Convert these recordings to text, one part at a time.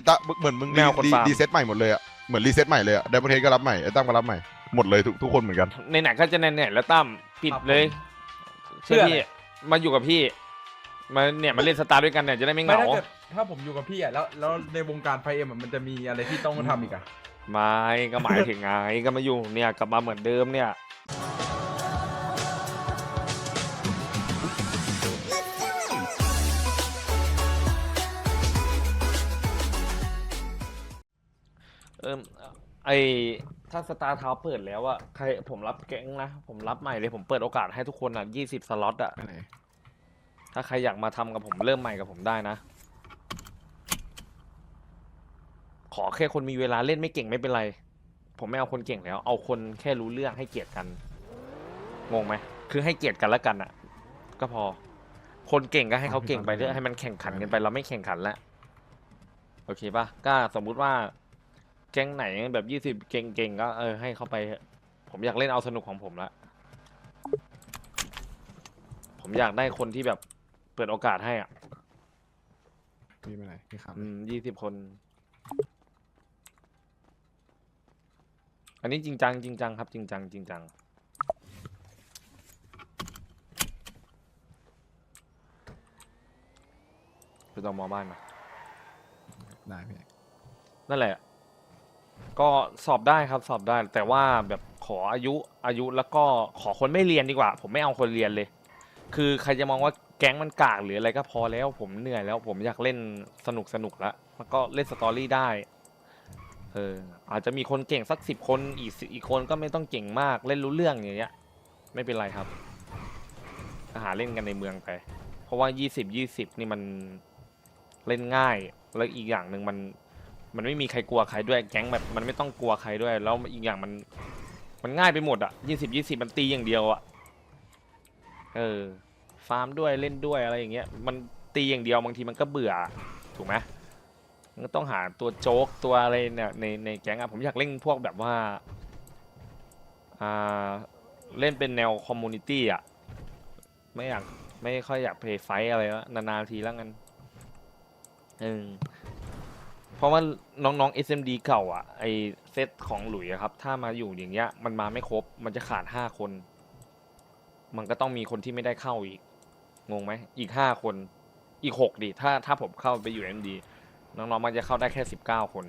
อ้ตาเหมือนมึงไม่เอาคนรีฟาร์ม รีเซ็ตใหม่หมดเลยอะเหมือนรีเซ็ตใหม่เลยอะไดมอนเทสก็รับใหม่ไอ้ตั้มก็รับใหม่หมดเลยทุกทุกคนเหมือนกัน ในไหนๆก็จะในไหนแล้วตั้มปิดครับเลยเชื่อเพื่อพี่มาอยู่กับพี่มาเนี่ยมาเล่นสตาร์ด้วยกันเนี่ยจะได้ไม่เหไม่งาถ้าเกิดถ้าผมอยู่กับพี่อะแล้วแล้วในวงการไฟเอ็มอะมันจะมีอะไรที่ต้องทำอีกอะ ไม่ก็หมายถึงไงก็มาอยู่เนี่ยกลับมาเหมือนเดิมเนี่ย ออไอถ้าสตาร์ทาวเปิดแล้วอะใครผมรับแก๊งนะ ผมรับใหม่เลยผมเปิดโอกาสให้ทุกคนอะยี่สิบสล็อตอะถ้าใครอยากมาทำกับผมเริ่มใหม่กับผมได้นะ ขอแค่คนมีเวลาเล่นไม่เก่งไม่เป็นไร ผมไม่เอาคนเก่งแล้ว เอาคนแค่รู้เรื่องให้เกียรติกัน งงไหมคือให้เกียรติกันแล้วกันอะก็พอ คนเก่งก็ให้เขาเก่งไปเรื่อยให้มันแข่งขันกันไป เราไม่แข่งขันแล้วโอเคปะก็สมมุติว่า แก๊งไหนแบบยี่สิบเก่งๆก็เออให้เขาไปเถอะผมอยากเล่นเอาสนุกของผมละผมอยากได้คนที่แบบเปิดโอกาสให้อะพี่ไม่เป็นไรพี่ครับอืมยี่สิบคน อันนี้จริงจังจริงจังครับ จริงจังจริงจังไปต่อมอบ้านมาได้พี่นั่นแหละ ก็สอบได้ครับสอบได้ แต่ว่าแบบขออายุอายุแล้วก็ขอคนไม่เรียนดีกว่า ผมไม่เอาคนเรียนเลย คือใครจะมองว่าแก๊งมันกากหรืออะไรก็พอแล้ว ผมเหนื่อยแล้ว ผมอยากเล่นสนุกสนุกแล้วแล้วก็เล่นสตอรี่ได้เอออาจจะมีคนเก่งสักสิบคนอีกอีกคนก็ไม่ต้องเก่งมากเล่นรู้เรื่องอย่างเงี้ย ไม่เป็นไรครับหาเล่นกันในเมืองไป เพราะว่ายี่สิบยี่สิบนี่มันเล่นง่าย แล้วอีกอย่างหนึ่งมัน มันไม่มีใครกลัวใครด้วยแก๊งแบบมันไม่ต้องกลัวใครด้วย แล้วอีกอย่างมันมันง่ายไปหมดอะยี่สิบยี่สิบมันตีอย่างเดียวอะเออฟาร์มด้วยเล่นด้วยอะไรอย่างเงี้ยมันตีอย่างเดียวบางทีมันก็เบื่อถูกไหมมันก็ต้องหาตัวโจ๊กตัวอะไรเนี่ยในในแก๊งอะผมอยากเล่นพวกแบบว่าอ่าเล่นเป็นแนวคอมมูนิตี้อะไม่อยากไม่ค่อยอยากเพลย์ไฟอะไรแล้วนานๆทีแล้วกันเออ เพราะว่าน้องๆ SMD เก่าอะไอเซตของหลุยอะครับ ถ้ามาอยู่อย่างเงี้ย มันมาไม่ครบ มันจะขาดห้าคน มันก็ต้องมีคนที่ไม่ได้เข้าอีก งงไหม อีกห้าคน อีกหกดิ ถ้าถ้าผมเข้าไปอยู่ MD น้องๆ มันจะเข้าได้แค่สิบเก้าคน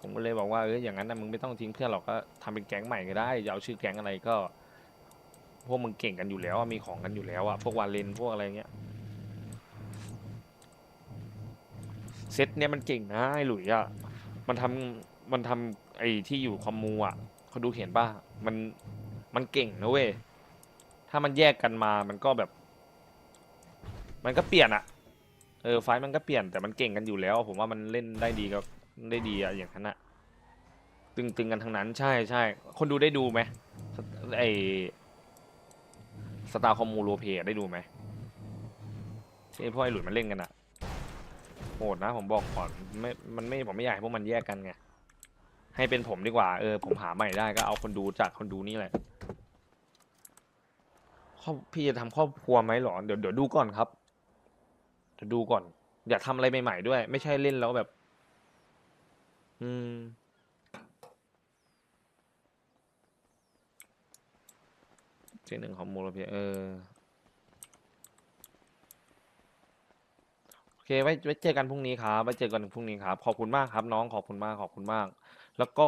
ผมก็เลยบอกว่าเอออย่างนั้นนะมึงไม่ต้องทิ้งเพื่อนหรอกก็ทำเป็นแก๊งใหม่ก็ได้จะเอาชื่อแก๊งอะไรก็ พวกมึงเก่งกันอยู่แล้วอะมีของกันอยู่แล้วอะพวกวาเลนพวกอะไรเงี้ย เซตเนี่ยมันเก่งนะไอ้หลุยอะ มันทำมันทำไอ้ที่อยู่คอมมูอะเขาดูเห็นป่ะมันมันเก่งนะเว้ย ถ้ามันแยกกันมามันก็แบบ มันก็เปลี่ยนอะ เออไฟล์มันก็เปลี่ยนแต่มันเก่งกันอยู่แล้ว ผมว่ามันเล่นได้ดีก็ได้ดีอะอย่างนั้นอะตึงๆกันทั้งนั้นใช่ใช่คนดูได้ดูไหมไอสตาร์คอมมูโรเพได้ดูไหมที่พวกไอ้หลุยมันเล่นกันอะ โหดนะผมบอกก่อนไม่มันไม่ผมไม่อยากให้พวกมันแยกกันไงให้เป็นผมดีกว่าเออผมหาใหม่ได้ก็เอาคนดูจากคนดูนี่แหละครอบพี่จะทำครอบครัวไหมหรอเดี๋ยวเดี๋ยวดูก่อนครับเดี๋ยวดูก่อน อยากทำอะไรใหม่ๆด้วย ไม่ใช่เล่นแล้วแบบ อืมเจหนึ่งของโมโลเพียเออ โอ เคไว้ไว้เจอกันพรุ่งนี้ครับไว้เจอกันพรุ่งนี้ครับขอบคุณมากครับ น้องขอบคุณมากขอบคุณมาก แล้วก็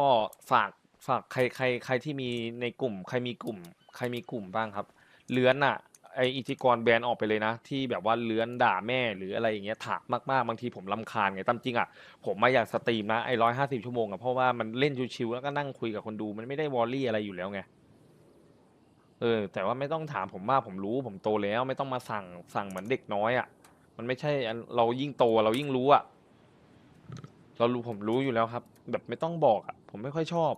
ฝากฝากใครใครใครที่มีในกลุ่ม ใครมีกลุ่ม ใครมีกลุ่มบ้างครับเลื้อนอะไออิทธิกรแบนออกไปเลยนะ ที่แบบว่าเลื้อนด่าแม่หรืออะไรอย่างเงี้ยถากมากๆบางทีผมลำคาญไงตามจริงอะผมมาอยากสตรีมนะไอร้อยห้าสิบชั่วโมงอะเพราะว่ามันเล่นชิวๆแล้วก็นั่งคุยกับคนดูมันไม่ได้วอลลี่อะไรอยู่แล้วไงเออแต่ว่าไม่ต้องถามผมมากผมรู้ผมโตแล้ว ไม่ต้องมาสั่งสั่งเหมือนเด็กน้อยอะ มันไม่ใช่อันเรายิ่งโตเรายิ่งรู้อะเรารู้ผมรู้อยู่แล้วครับ แบบไม่ต้องบอกอะผมไม่ค่อยชอบ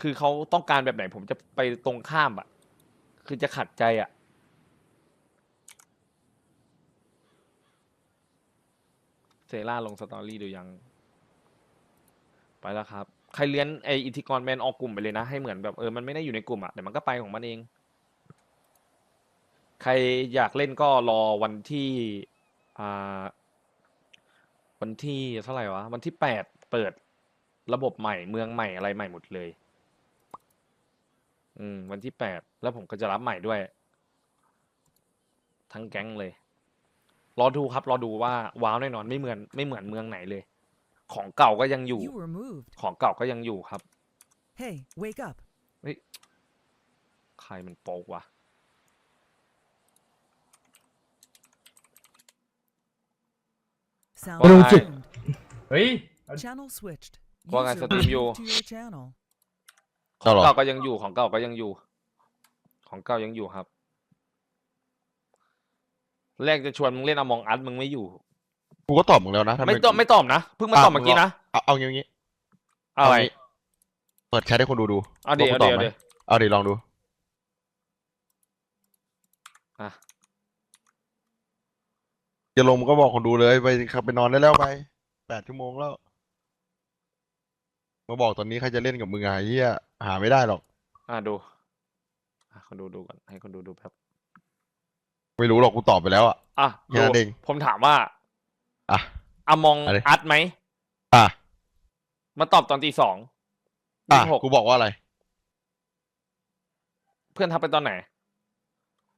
คือเขาต้องการแบบไหน ผมจะไปตรงข้ามอะคือจะขัดใจอะเซล่าลงสตอรี่ดูยัง ไปแล้วครับ ใครเลี้ยนไออิทธิกรแมนออกกลุ่มไปเลยนะ ให้เหมือนแบบเออมันไม่ได้อยู่ในกลุ่มอะเดี๋ยวมันก็ไปของมันเอง ใครอยากเล่นก็รอวันที่อ่าวันที่เท่าไหร่วะ วันที่แปดเปิดระบบใหม่เมืองใหม่อะไรใหม่หมดเลย อืม วันที่แปดแล้วผมก็จะรับใหม่ด้วย ทั้งแก๊งเลย รอดูครับ รอดูว่าว้าวแน่นอนไม่เหมือนไม่เหมือนเมืองไหนเลย ของเก่าก็ยังอยู่ You were moved. ของเก่าก็ยังอยู่ครับ Hey, wake up. ใครมันโป๊กวะ Sound ไม่รู้จิ resumed. เฮ้ย Channel switched. ว่าไง User สตรีมอยู่ moved to your channel. ของเอาเหรอ เก่าก็ยังอยู่ของเก่าก็ยังอยู่ ของเก่ายังอยู่ครับ แรกจะชวนมึงเล่นอมองอัดมึงไม่อยู่ กูก็ตอบมึงแล้วนะทำไม่ตอบไม่ตอบนะเพิ่งมาตอบเมื่อกี้นะเอาเอางี้เอางี้อะไรเางี้เปิดแชทให้คนดูดูเอาเดี๋ยวว่าเอากูตเดี๋อยบวเอาไหมเดี๋ยวเอาดิลองดู อะ จะลงมึงก็บอกคนดูเลยไปครับไปนอนได้แล้วไปแปดชั่วโมงแล้วมาบอกตอนนี้ใครจะเล่นกับมึงอะไอ้เหี้ยหาไม่ได้หรอก อะดูอะคนดูดูก่อนให้คนดูดูแป๊บไม่รู้หรอกกูตอบไปแล้วอะ อะแค่ดูนั้นเองผมถามว่าอะอมองอะไร อัดไหมอะมาตอบตอนตีสองอะยี่สิบหกกูบอกว่าอะไรเพื่อนทักไปตอนไหน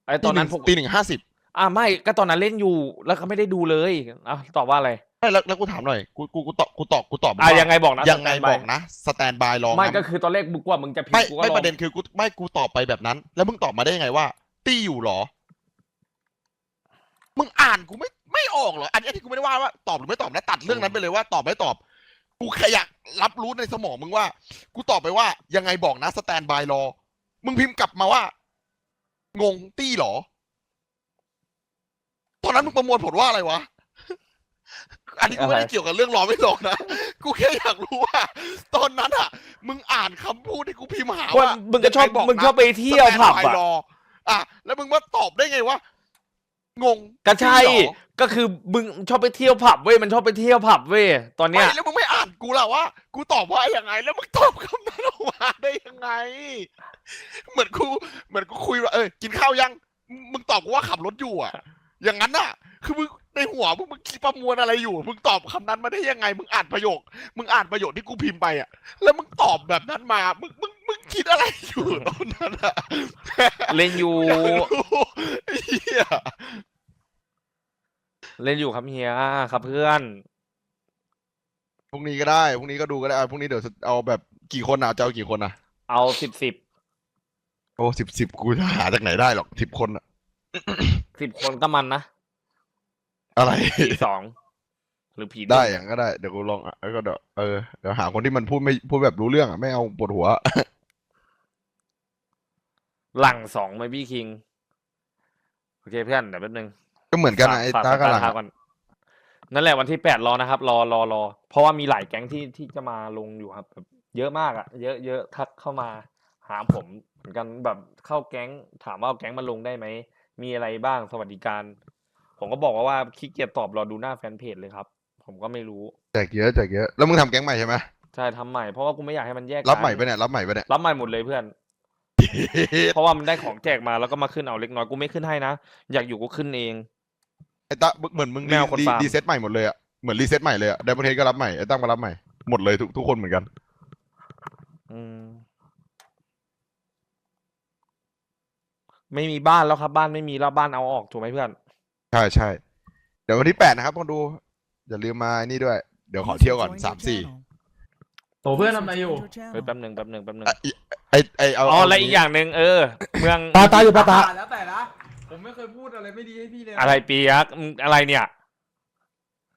ไอ้ตอนนั้นผมตีหนึ่งห้าสิบ อะไม่ก็ตอนนั้นเล่นอยู่แล้วก็ไม่ได้ดูเลยอะตอบว่าอะไรไม่แล้วแล้วกูถามหน่อยกูกูกูตอบกูตอบกูตอบอะว่ายังไงบอกนะยังไงสแตนบาบอกนะสแตนบายรองไม่นะก็คือตอนแรกบุกว่ามึงจะพิมไม่พ์กูก็ไม่ลองประเด็นคือกูไม่กูตอบไปแบบนั้น แล้วมึงตอบมาได้ยังไงว่า ตี้อยู่เหรอ มึงอ่านกูไม่ไม่ออกเหรออันนี้ที่กูไม่ได้ว่าว่าตอบหรือไม่ตอบนะตัดเรื่องนั้นไปเลยว่าตอบไม่ตอบ กูแค่อยากรับรู้ในสมองมึงว่า กูตอบไปว่ายังไงบอกนะสแตนบายรอ มึงพิมพ์กลับมาว่า งงตี้เหรอ ตอนนั้นมึงประมวลผลว่าอะไรวะ อันนี้กูไม่ได้เกี่ยวกับเรื่องรอไม่รอนะ กูแค่อยากรู้ว่า ตอนนั้นอะ มึงอ่านคำพูดที่กูพิมพ์หาคนว่ามึงก็ชอบยังไนะมึงชอบไปเที่ยวผับสแตนอะรออะ แล้วมึงมาตอบได้ไงวะ งงก็ใช่จริงเหรอก็คือมึงชอบไปเที่ยวผับเว้ยมันชอบไปเที่ยวผับเว้ยตอนเนี้ไม่ยแล้วมึงไม่อ่านกูล่ะว่า กูตอบว่ายังไง แล้วมึงตอบคำนั้นออกมาได้ยังไง เหมือนกู เหมือนกูคุยว่า เออ กินข้าวยัง มึงตอบกูว่าขับรถอยู่อะ อย่างนั้นอะ คือมึงในหัวมึงมึงคิดประมวลอะไรอยู่ มึงตอบคำนั้นมาได้ยังไง มึงอ่านประโยค มึงอ่านประโยคที่กูพิมพ์ไปอะ แล้วมึงตอบแบบนั้นมา มึงมึงมึงคิดอะไรอยู่ตอนนั้นอะเล่นอยู่ อยากรู้ไอ้เหี้ยเล่นอยู่ครับเฮียครับเพื่อน พรุ่งนี้ก็ได้พรุ่งนี้ก็ดูก็ได้อะพรุ่งนี้เดี๋ยวเอาแบบกี่คนอะจะเอากี่คนอะเอาสิบสิบ โอ้สิบสิบกูจะหาจากไหนได้หรอกสิบคนอะ สิบคนก็มันนะอะไร ผีสองหรือผีได้หนึ่งอย่างก็ได้เดี๋ยวกูลองอะแล้วก็เดี๋ยวเออเดี๋ยวหาคนที่มันพูดไม่พูดแบบรู้เรื่องอะไม่เอาปวดหัว หลังสองไหมพี่คิง โอเคเพื่อนเดี๋ยวแป๊บนึงก็เหมือนกันนะไอ้ฝากตาฝากกับหลังทาอะก่อนนั่นแหละวันที่แปดรอนะครับ รอรอรอ เพราะว่ามีหลายแก๊งที่ที่จะมาลงอยู่ครับแบบเยอะมากอะเยอะเยอะทักเข้ามา หาผมเหมือนกันแบบเข้าแก๊งถามว่าเอาแก๊งมาลงได้ไหม มีอะไรบ้างสวัสดิการ ผมก็บอกว่าว่าขี้เกียจตอบรอดูหน้าแฟนเพจเลยครับ ผมก็ไม่รู้แจกเยอะแจกเยอะแล้วมึงทำแก๊งใหม่ใช่ไหมใช่ทำใหม่เพราะว่ากูไม่อยากให้มันแยกรับใหม่กัไปะเนี่ยรับใหม่ไปะเนี่ยรับใหม่หมดเลยเพื่อน เพราะว่ามันได้ของแจกมาแล้วก็มาขึ้นเอาเล็กน้อยกูไม่ขึ้นให้นะอยากอยู่กูขึ้นเอง ไอ้ตาเหมือนมึงแมวคนรีฟาร์ม รีเซ็ตใหม่หมดเลยอะเหมือนรีเซ็ตใหม่เลยอะไดมอนเทสก็รับใหม่ไอ้ตั้งมารับใหม่หมดเลยทุกทุกคนเหมือนกัน อืม ไม่มีบ้านแล้วครับ บ้านไม่มีแล้วบ้านเอาออกถูกไหมเพื่อน ใช่ใช่เดี๋ยววันที่แปดนะครับต้องดูอย่าลืมมาไอ้นี่ด้วย เดี๋ยวขอ User เที่ยวก่อน joined สาม your สี่ channel. โตเพื่อน User ทำอะไรอยู่ joined your channel. เฮ้ยแป๊บหนึ่งแป๊บหนึ่งแป๊บหนึ่งอะอีไอ้ไอ้เอาอ๋อเาและอีกอย่างหนึ่งเออ เมืองตาตาอยู่ปะตาแล้วแต่นะผมไม่เคยพูดอะไรไม่ดีให้พี่เลยนอะไรเปียกมึงอะไรเนี่ย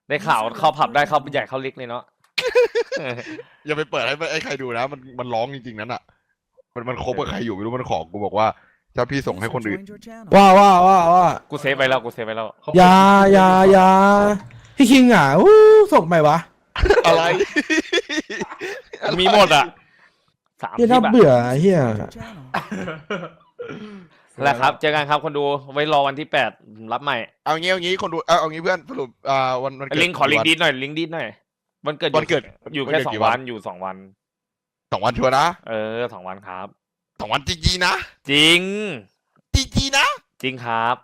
ได้ข่าวเข้าผับได้เข้าใหญ่เข้าเล็กเลยเนาะอย่าไปเปิดให้ไอ้ใครดูนะ มันมันร้องจริงๆนั้นอะ มันมันคบกับใครอยู่ไม่รู้มันขอกูบอกว่า ถ้าพี่ส่งให้ User คนอื่น joined your channel. ว่าว่าว่าว่ากูเซฟไว้แล้วกูเซฟไว้แล้วเขาอยาอยาอยาพี่คิงอะอู้ส่งไปวะอะไร มีหมดอะสามคพี่ลิน่าปอะเบื่อเฮีย Your channel. แหละครับ เจอกันครับคนดูไว้รอวันที่แปดรับใหม่ เอางี้เอางี้คนดูเอาเอางี้เพื่อนสรุปอ่าวันวันเกิดลิงก์ขอลิงก์กี่ดีหน่อยลิงก์ดีหน่อยวันเกิดวันเกิดอยู่วันแค่เกิดสองกี่วัวันนอยู่สองวันสองวันชัวร์นะเออสองวันครับ สองวันจริงๆนะจริง จริงๆนะจริงครับ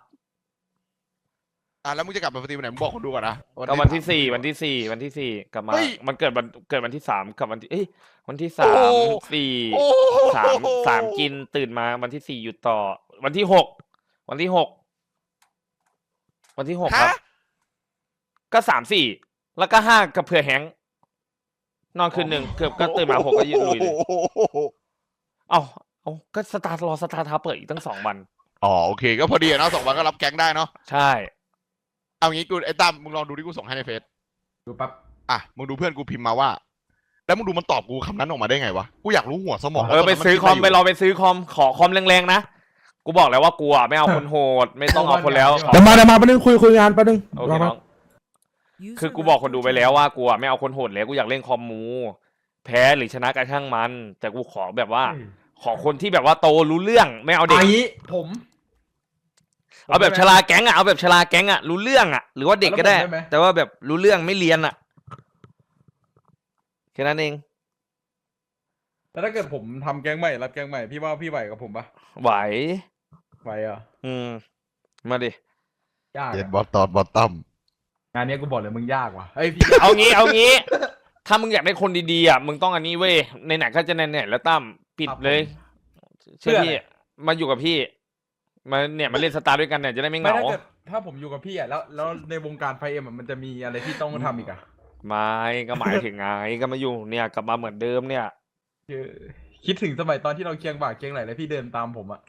อะแล้วมึงจะกลับมาสตรีมวันไหนมึงบอกคนดูก่อนนะก็วันที่สามสี่วันที่สี่วันที่สี่กลับมา เฮ้ยมันเกิดวันเกิดวันที่สามกับวันที่เอ้ยวันที่สามโอ้สี่โอ้สามสามกินตื่นมาวันที่สี่หยุดต่อ วันที่หกวันที่หกวันที่หกครับฮะก็สามสี่แล้วก็ห้ากับเผื่อแฮงค์นอนคืนหนึ่งเกือบก็ตื่นมาหกก็ยืนลุยเลยโอ้โหเอ้า เอ้าก็สตาร์ทรอสตาร์ทเท้าเปิดอีกตั้งสองวัน อ๋อโอเค ก็พอดีอะเนาะสองวันก็รับแก๊งได้เนาะใช่ เอางี้กูไอ้ตั้มมึงลองดูที่กูส่งให้ในเฟซดูปั๊บอะมึงดูเพื่อนกูพิมพ์มาว่า แล้วมึงดูมันตอบกูคำนั้นออกมาได้ไงวะกูอยากรู้หัวสมองเออไปว่าตนนั้นซื้อนคอมดะรไปรอไปซื้อคอมขอคอมแรงๆนะกูบอกแล้วว่ากูอะไม่เอาคนโหด ไม่ต้องเอาคนแล้วขอเดี๋ยวมาเดี๋ยวมาแป๊บนึงคุยคุยงานแป๊บนึงโอเครอแป๊น้บอง User คือกูบอก left คนดู your ไปแล้ว channel. ว่ากูอะไม่เอาคนโหดแล้วกูอยากเล่นคอมมู แพ้หรือชนะกระช่างมัน แต่กูขอแบบว่า ขอคนที่แบบว่าโตรู้เรื่องไม่เอาเด็ก ไอ้ผมเอาแบบชลาแก๊งอะเอาแบบชลาแก๊งอะรู้เรื่องอะหรือว่าเด็กก็ได้ แล้วผมได้ไหม แต่ว่าแบบรู้เรื่องไม่เรียนอะแค่นั้นเองแล้วถ้าเกิดผมทำแก๊งใหม่รับแก๊งใหม่พี่ว่าพี่ไหวกับผมปะไหว ไหวเหรออืม มาดิ ยากเย็นอะบอสตอนบอสตั้มงานเนี้ยกูบอกเลยมึงยากว่ะเอ้ยพี่ เอางี้เอางี้ ถ้ามึงอยากได้คนดีๆอะมึงต้องอันนี้เว้ยในไหนๆก็จะในไหนๆแล้วตั้ม ปิดเลยเชื่อพี่มาอยู่กับพี่มาเนี่ยมาเล่นสตาร์ด้วยกันเนี่ยจะได้ไม่เหไม่งาถ้าเกิดถ้าผมอยู่กับพี่อะแล้วแล้วในวงการไฟเอ็มอะมันจะมีอะไรที่ต้องทำอีกอะไม่ก็หมายถึงไงก็มาอยู่เนี่ยกลับมาเหมือนเดิมเนี่ย คือคิดถึงสมัยตอนที่เราเคียงบ่าเคียงไหลแล้วพี่เดินตามผมอะ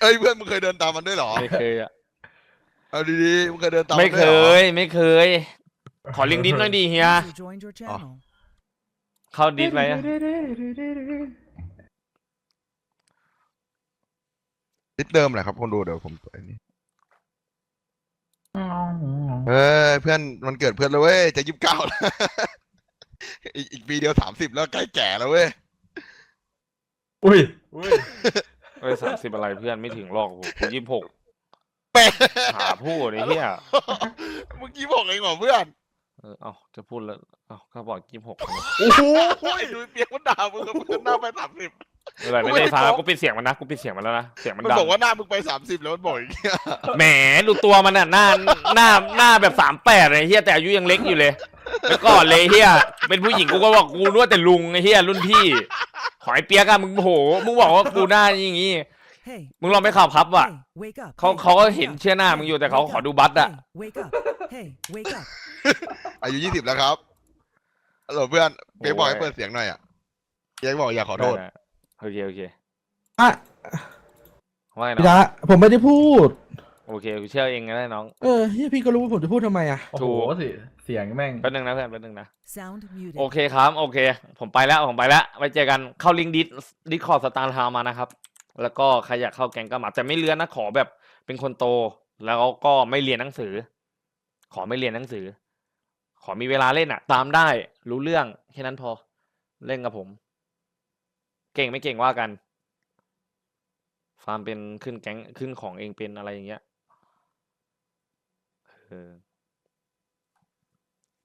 เอ้ยเพื่อนมึงเคยเดินตามมันด้วยเหรอ ไม่เคยอะเอาดีๆมึงเคยเดินตามนไม่ด้เควยหรอ ย ไม่เคย ขอลิงก์ดิสหน่อยดีเฮีย User joined your channel. เข้าดิสไว้อะ นิดเดิมแหละครับคนดูเดี๋ยวผมเปิดอันนี้เออเพื่อนมันเกิดเพื่อนแล้วเว้ยจะยี่สิบเก้าแล้วอีกอีกปีเดียวสามสิบแล้วใกล้แก่แล้วเว้ยอุ้ยอุ้ยเอ้ยสามสิบอะไรเพื่อนไม่ถึงหรอกกูยี่สิบหกแปะหาพูดไอ้เหี้ยเมื่อกี้บอกเองเหรอเพื่อนเออเอาจะพูดแล้วเอาก็บอกยี่สิบหกโอ้โหไอ้ดูเปียกมันด่ามึงแล้วมึงก็หน้าไปสามสิบ อะไรไม่ได้ฟังแล้วกูปิดเสียงมันนะกูปิดเสียงมันแล้วนะเสียงมันมันดังบอกว่าหน้ามึงไปสามสิบแล้วมันบอกอย่างเงี้ยแหมดูตัวมันอะหน้าหน้าหน้าแบบสามแปดไอ้เหี้ยแต่อายุยังเล็กอยู่เลยแล้วก่อนเลยเหี้ยเป็นผู้หญิงกูก็บอกกูนึกว่าแต่ลุงไอ้เหี้ยรุ่นพี่ ขอไอ้เปียกอะมึงโหมึงบอกว่ากูหน้าอย่างงี้ Hey, มึงลองไปข่าวพับว่ะ hey, wake up. เขา Hey, เขาก็ wake เห็น up. เชื่อหน้ามึงอยู่แต่เขา Wake ขอ up. ดูบัตรอะ Hey, wake up. Hey, wake up. อายุยี่สิบแล้วครับฮัลโหลเพื่อนเปียกบอกให้เปิดเสียงหน่อยอะเปียกบอกอยากขอโทษได้ๆ โอเคโอเคอะว่าไงพี่น้ดาองผมไม่ได้พูด โอเคกูเชื่อเองก็ได้น้อง เออเฮียพี่ก็รู้ว่าผมจะพูดทำไมอะ โอ้ถูโหกสิเสียงแม่ง แป๊บนึงนะเพื่อนแป๊บนึงนะ Sound muted. โอเคครับ โอเค ผมไปแล้วผมไปแล้วไว้เจอกันเข้าลิงก์ดิสดิสคอร์สตาร์ทาวมานะครับ แล้วก็ใครอยากเข้าแก๊งก็มาแต่ไม่เลือนนะขอแบบเป็นคนโต แล้วก็ไม่เรียนหนังสือ ขอไม่เรียนหนังสือ ขอมีเวลาเล่นอะตามได้รู้เรื่องแค่นั้นพอเล่นกับผม เก่งไม่เก่งว่ากัน ฟาร์มเป็นขึ้นแก๊งขึ้นของเองเป็นอะไรอย่างเงี้ยเออ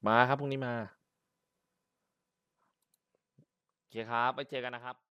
มาครับพรุ่งนี้มาโอเคครับ ไปเจอกันนะครับ